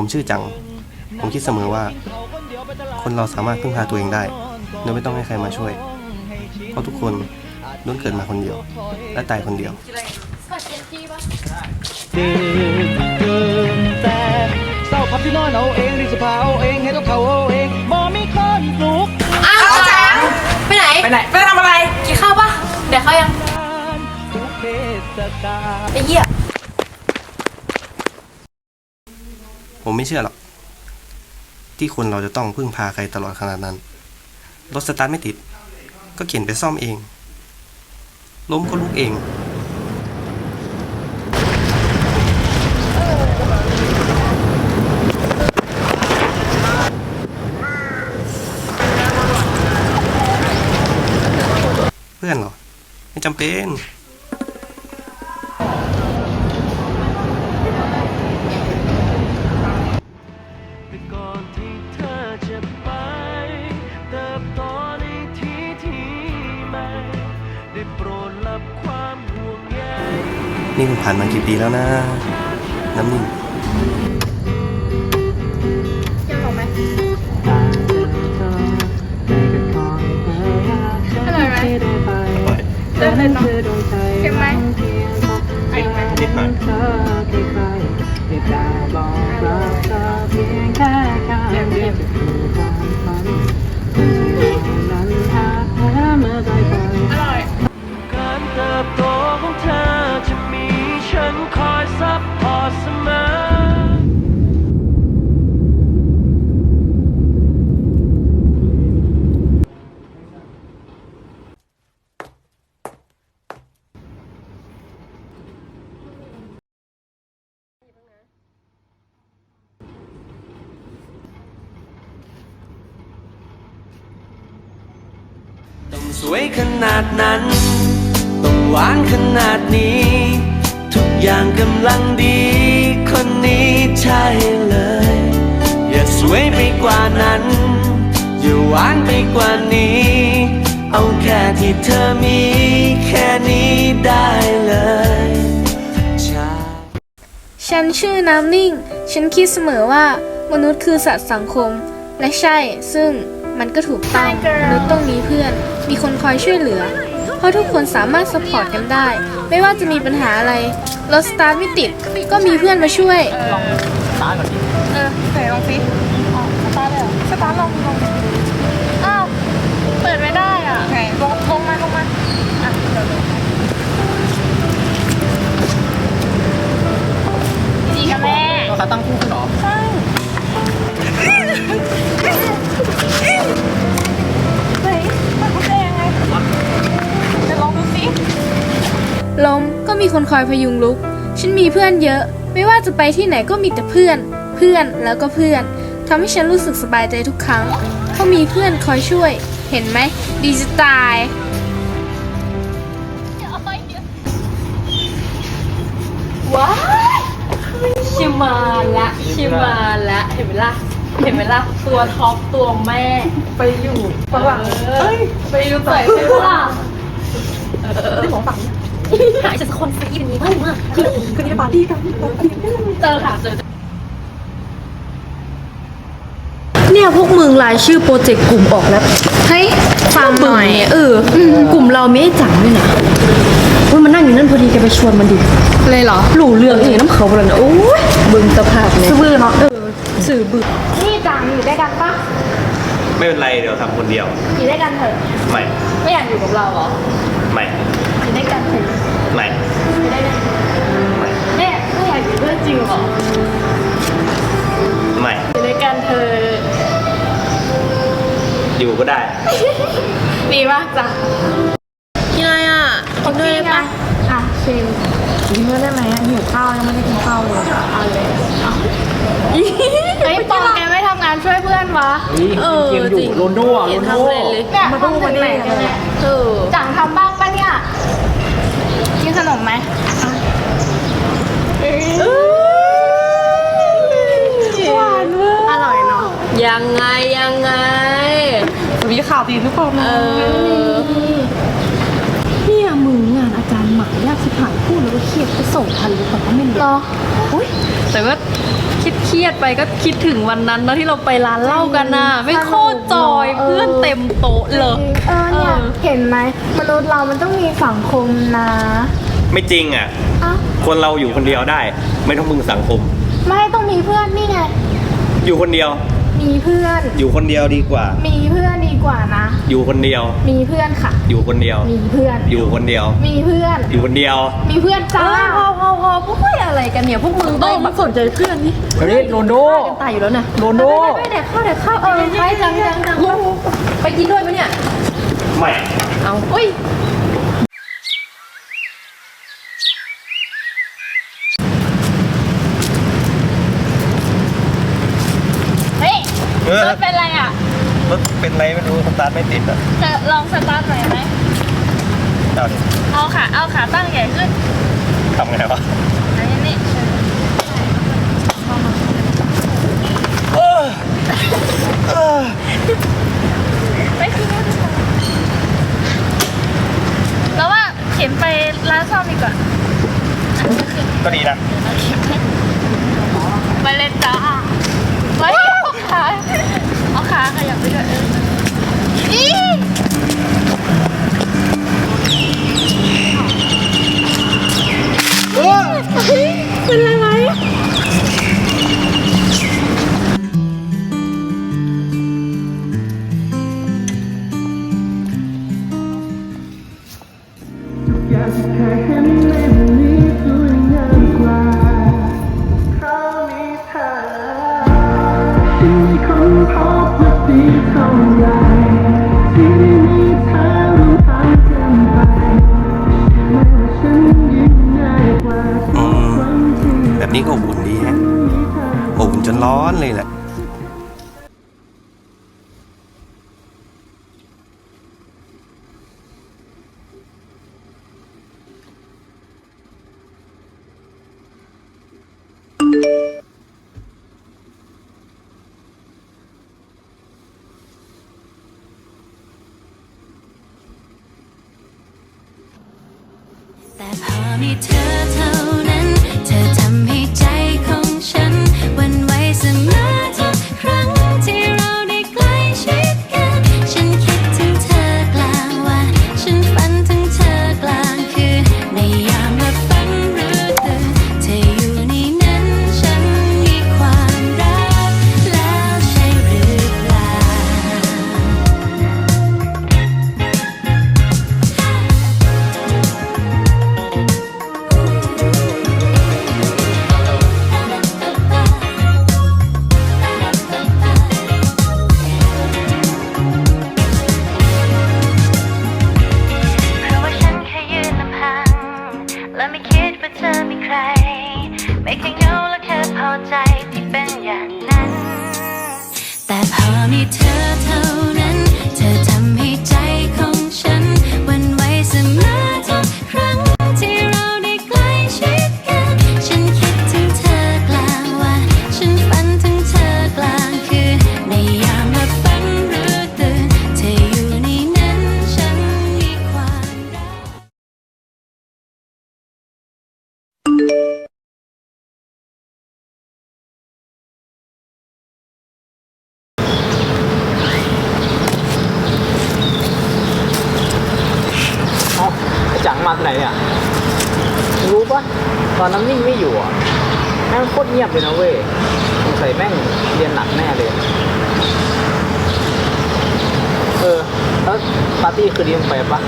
ผมชื่อจัง ผมคิดเสมอว่า คนเราสามารถพึ่งพาตัวเองได้ โดยไม่ต้องให้ใครมาช่วย เพราะทุกคนล้วนเกิดมาคนเดียว และตายคนเดียว เด็กเกินแต่เศร้าพับที่นอนเอาเองรีสภาเอาเองให้กับเขาเอาเองบ่มีคนปลุกอ้าวแจ๊ไปไหน ไปไหน ไปทำอะไร กินข้าวปะเดี๋ยวเขายังทุกเทศกาลไอ้เหี้ย ผมไม่เชื่อหรอก ที่คนเราจะต้องพึ่งพาใครตลอดขนาดนั้น รถสตาร์ทไม่ติด ก็เข็นไปซ่อมเอง ล้มก็ลุกเองเพื่อนเหรอ ไม่จำเป็น ผ่านมากี่ปีแล้วนะ น้ำนิ่งยังบอกไหมอร่อยไหมเดินเล่นเนาะเค็มไหมไอ้ไหมนิดหน่อย สวยขนาดนั้น ต้องหวานขนาดนี้ ทุกอย่างกำลังดี คนนี้ใช่เลย อย่าสวยไปกว่านั้น อย่าหวานไปกว่านี้ เอาแค่ที่เธอมี แค่นี้ได้เลยฉันชื่อน้ำนิ่ง ฉันคิดเสมอว่า มนุษย์คือสัตว์สังคม และใช่ ซึ่ง มันก็ถูกต้องมนุษย์ต้องมีเพื่อน มีคนคอยช่วยเหลือ เพราะทุกคนสามารถสปอร์ตกันได้ ไม่ว่าจะมีปัญหาอะไร รถสตาร์ทไม่ติด ก็มีเพื่อนมาช่วยเออไหนลองสิอ๋อสตาร์ทเลยเหรอสตาร์ทลองลอง มก็มีคนคอยพยุงลุก ฉันมีเพื่อนเยอะ ไม่ว่าจะไปที่ไหนก็มีแต่เพื่อน เพื่อนแล้วก็เพื่อนทำให้ฉันรู้สึกสบายใจทุกครั้งเพราะมีเพื่อนคอยช่วย เห็นไหม ดีจะตายว้ายชิมาละชิมาละเห็นไหมล่ะเห็นไหมล่ะตัวท็อปตัวแม่ ไปอยู่ฝรั่งเอ้ยไปอยู่ใส่ไปฝรั่งได้ของฝัง หายจากคนซีเป็นนี้มากมากคือคือนี่ปาร์ตี้กันเจอค่ะเจอเนี่ยพวกมึงรายชื่อโปรเจกต์กลุ่มออกแล้วเฮ้ยฟังหน่อย เออ กลุ่มเราไม่ได้จังด้วยนะเว้ยมันนั่งอยู่นั่นพอดีแกไปชวนมันดิเลยเหรอหลู่เรื่องอย่างน้ำเขาบลันโอ้ยบึงสภาพเลยซื่อเนาะเออสื่อบึงนี่จังอยู่ด้วยกันปะไม่เป็นไรเดี๋ยวทำคนเดียว อยู่ด้วยกันเถอะ ไม่ ไม่อยากอยู่กับเราเหรอ ไม่อยู่ด้วยกันเถอะ ไม่อยู่ด้วยกันแม่ไม่อยากอยู่ด้วยจริงเหรอไม่อยู่ด้วยกันเถอะอยู่ก็ได้ ดีมากจ้ะยังไงอะกินด้วยได้ปะอะชิมกินด้วยได้ไหมหิวข้าวยังไม่ได้กินข้าวเลยเอาเลยเอาเฮ้ยปองแกไม่ทำงานช่วยเพื่อนวะเออเกมอยู่โรนโดอะโรนโดเนี่ยทำถึงไหนกันเนี่ยเออจังทำบ้างปะเนี่ยกิน ขนมไหมหวานเวอร์อร่อยเนาะยังไงยังไง มีข่าวดีทุกคนเออเนี่ยมึงงานอาจารย์หมายากสิผ่านพูดแล้วก็เครียดไปส่งทันหรือเปล่าก็ไม่รู้รอแต่ก็เคเครียดๆไปก็คิดถึงวันนั้นนะที่เราไปร้านเหล้ากันน่ะไม่โคตรจอยเพื่อนเต็มโต๊ะเลย เออเนี่ยเออเห็นไหมมนุษย์เรามันต้องมีสังคมนะ ไม่จริงอะเอ้าคนเราอยู่คนเดียวได้ ไม่ต้องพึ่งสังคม ไม่ต้องมีเพื่อนนี่ไง อยู่คนเดียว มีเพื่อน อยู่คนเดียวดีกว่า มีเพื่อนดีกว่านะ อยู่คนเดียว มีเพื่อนค่ะ อยู่คนเดียว มีเพื่อน อยู่คนเดียว มีเพื่อน อยู่คนเดียว มีเพื่อนจ้า พอพอพอพวกมึงอะไรกันเนี่ย พวกมึงต้องมาสนใจเพื่อนนี่เฮ้ยโรนโด ตายอยู่แล้วนะโรนโด ไม่เด็กเข้าเด็กเข้าเออใช่จังจังจังไปกินด้วยไหมเนี่ย ไม่ เอาอุ้ย เฮ้ย เออ รถเป็นไรอะรถเป็นไรไม่รู้สตาร์ทไม่ติดอะจะลองสตาร์ทหน่อยไหมเอาดิเอาขาเอาขาตั้งใหญ่ขึ้นทำไงวะอันนี้นี่ไปขึ้นรถดีกว่าแล้วว่าเข็นไปร้านซ่อมดีกว่าก็ดีนะ ไปเลยจ้าเฮ้ย เอาขาขยับไปด้วยนี่เป็นอะไรไหม นี้ก็อบอุ่นดีฮะอบอุ่นจนร้อนเลยแหละแต่พอมีเธอเท่า ใจที่เป็นอย่างนั้น แต่พอมีเธอ อนน้ำนิ่งไม่อยู่อะแม่งโคตรเงียบเลยนะเว้ยสงสัยแม่งเรียนหนักแน่เลย เออ แล้วปาร์ตี้คืนนี้มึงไปปะ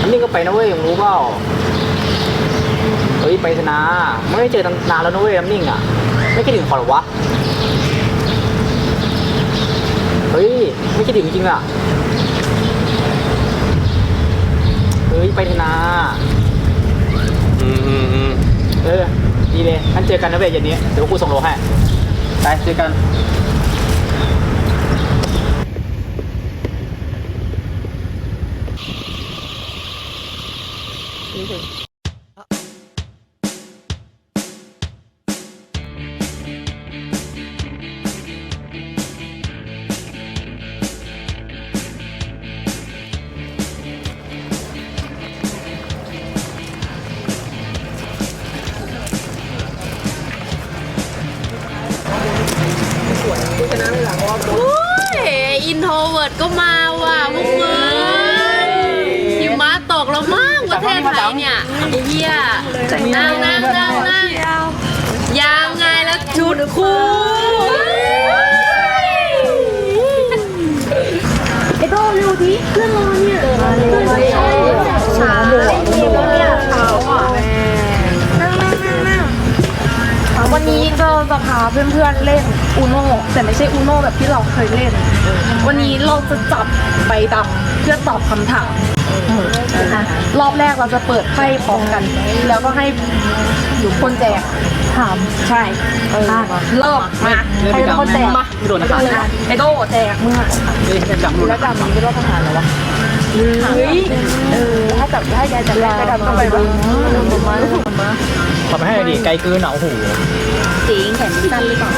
น้ำนิ่งก็ไปนะเว้ยมึงรู้เปล่าเฮ้ยไปเถอะนะไม่ได้เจอตั้งนานแล้วนะเว้ยน้ำนิ่งอะ ไม่คิดถึงขาหรอวะ เฮ้ย ไม่คิดถึงจริงๆอะ เฮ้ยไปเถอะนะ อืมอืมอืมเออดีเลยงั้นเจอกันนะเว้ยเย็นนี้ เดี๋ยวกูส่งโลให้ ไปเจอกัน เนี่ยเหี้ยนั่งนั่งนั่งนั่งยังไงแล้วชุดคู่ไอ้โต้เร็วดิเพื่อนรอเนี่ยเพื่อนรอช้าเล่นเกมแล้วเนี่ยเขาอะนั่งนั่งนั่งนั่งวันนี้เราจะพาเพื่อนๆเล่นอูโน่แต่ไม่ใช่อูโน่แบบที่เราเคยเล่น วันนี้เราจะจับใบดำเพื่อตอบคำถาม รอบแรกเราจะเปิดไพ่พร้อมกัน แล้วก็ให้อยู่คนแจกถามใช่เออเริ่มมาใครเป็นคนแจกมาไม่โดนนะครับไอโต้แจกเมื่อเฮ้ยจะจับหลุดแล้วดำนี้เป็นรอบทหารแล้ววะเฮ้ยเออถ้าจับถ้ายายจับได้ก็ดำเข้าไปบ้างมาขอไปให้หน่อยดิไกลเกินอะโอ้โหจริงแขนสั้นหรือเปล่า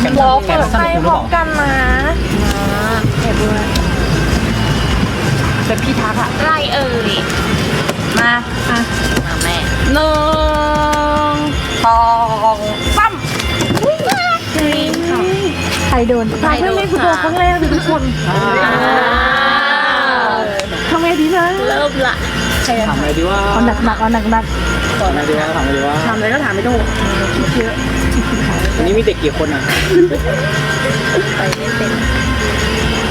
แขนวอลแขเปินดสั้นไพ่คุณหพรือร้อเปมล่ากันนะแอบด้วย แบบพี่ทักอะไรเอ่ยมาอะมาแม่หนึ่งสองสามใครโดนใครโดนเล่นฟุตบอลครั้งแรกเลยทุกคนทำไงดีนะเริ่มละถามเลยดีว่าเอาหนักหนักเอาหนักหนักถามเลยดีว่าถามเลยดีว่าถามเลยก็ถามไม่ถูกคิดเยอะวันนี้มีเด็กกี่คนอะ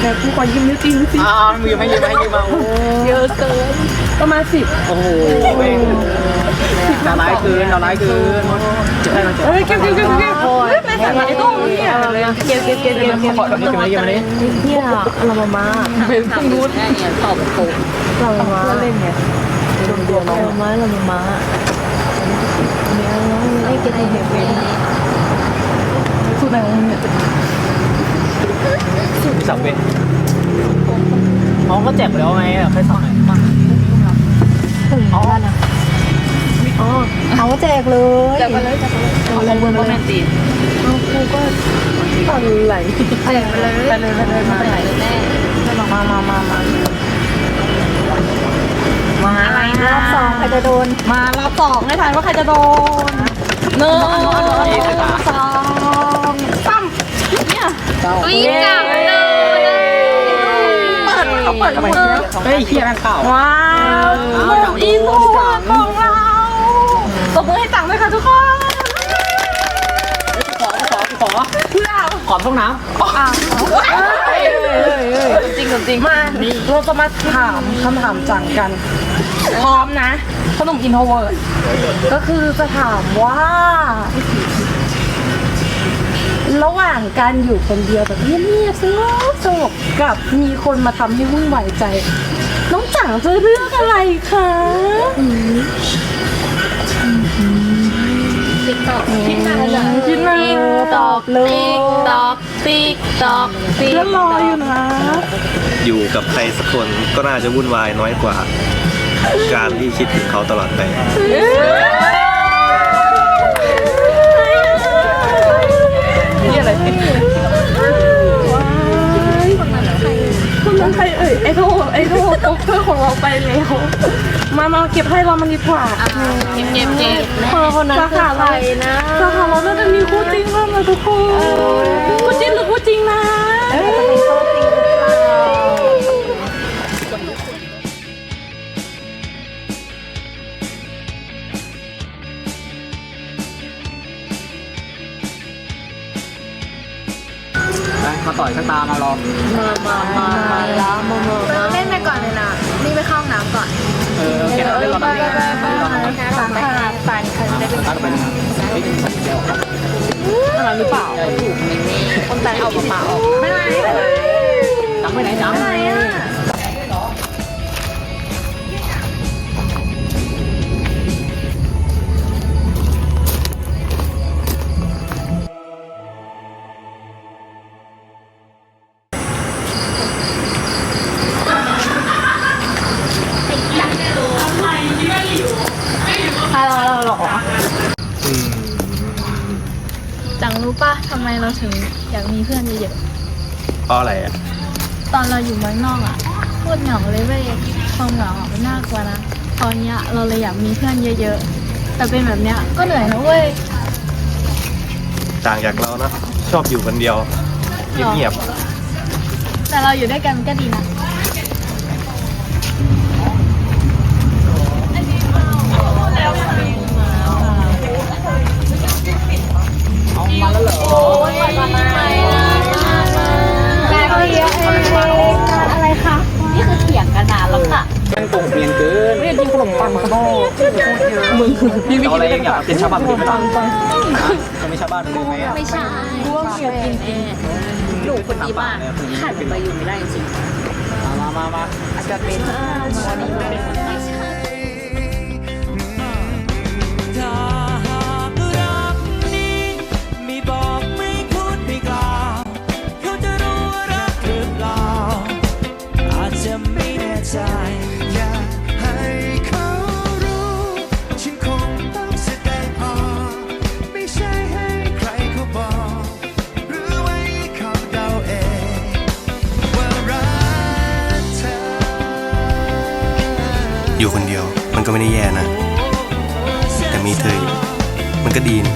แต่ผู้ก่อนยิ้มนิ้วจริงนิ้วจริอ้าวมีให้ยืมให้ยืมมาโอ้เยอะเกินประมาณสิบโอ้โหแม่งดาวร้ายเกินดาวร้ายเกินจะได้มาเจอเฮ้ยเก็บเก็บเก็บเก็บไม่ใส่ไอ้โต้เนี่ยเก็บเก็บเก็บเก็บเก็บขอแบบนี้เก็บมาเก็บมาดิเนี่ยเรามามาเป็นเพิ่งรู้แม่เนี่ยตอบโกงเรามาเล่นไงเรามาเรามามาเนี่ยไอ้เก็บเก็บเก็บสุดไหนของมึงเนี่ย สับเวทน้องก็แจกไปแล้วไงใครสอนมาอ๋อนะอ๋อเอาแจกเลยแจกไปเลยแจกไปเลยอะไรเบอร์โมมาเมนตีนเอาครูก็อะไรแจกไปเลยไปเลยไปเลยมาไปไหนแม่มามามามามาอะไรนะรอบสองใครจะโดน มารอบสองให้ทายว่าใครจะโดนหนึ่งสองสามเนี่ย อุ้ยจับเลยเปิดเขาเปิดเขาเปิดเฮ้ยเฮียแม่งเข่าว้าวหมูอีโน่ของเราตบมือให้จังด้วยค่ะทุกคน ขอ ขอ ขอเพื่อขอห้องน้อ่าจริงจริงมาเราจะมาถามคำถามจังกัน พร้อมนะขนมอินโทรเวิร์ดก็คือจะถามว่าางการอยู่คนเดียวแบบเงียบๆสงบสงบกับมีคนมาทำให้วุ่นวายใจ น้องจังจะเลือกอะไรคะติ๊กตอกคิดนานจังคิดนานตอบเลยติ๊กตอกติ๊กตอกติ๊กแล้วรออยู่นะอยู่กับใครสักคนก็น่าจะวุ่นวายน้อยกว่า การที่คิดถึงเขาตลอดไป เพื่อของเราไปแล้ว มามาเก็บให้เรามันดีกว่าเก็บเก็บเก็บคนนั้นคือใครนะสาขาเราน่าจะมีคู่จริงบ้างนะทุกคนคู่จริงหรือคู่จริงนะจะเป็นคู่จริงหรือเปล่าำไปมาต่อยสักตามาลองมามามามาแล้วมามามาเล่นไปก่อนเลยนะ นี่ไปเข้าห้องน้ำก่อนเออโอเคเราเล่นรอบนี้เล่นรอบนี้สามค่ะปานคันได้เป็นตั้งไปนะเฮ้ยเดี๋ยวอะไรหรือเปล่าคนใจเอาเปล่าไม่ไหวไม่ไหวจังไปไหนจังไม่ไหวอะ รู้ป่ะทำไมเราถึงอยากมีเพื่อนเยอะๆเพราะอะไรอะตอนเราอยู่เมืองนอกอะพูดรเหงาเลยเว้ยความเหงาอะมันน่ากลัวนะตอนเนี้ยเราเลยอยากมีเพื่อนเยอะๆ แต่เป็นแบบเนี้ยก็เหนื่อยนะเว้ย ต่างจากเรานะ ชอบอยู่คนเดียว เงียบๆแต่เราอยู่ด้วยกันก็ดีนะ ไม่ได้แย่นะ แต่มีเธอมันก็ดีนะ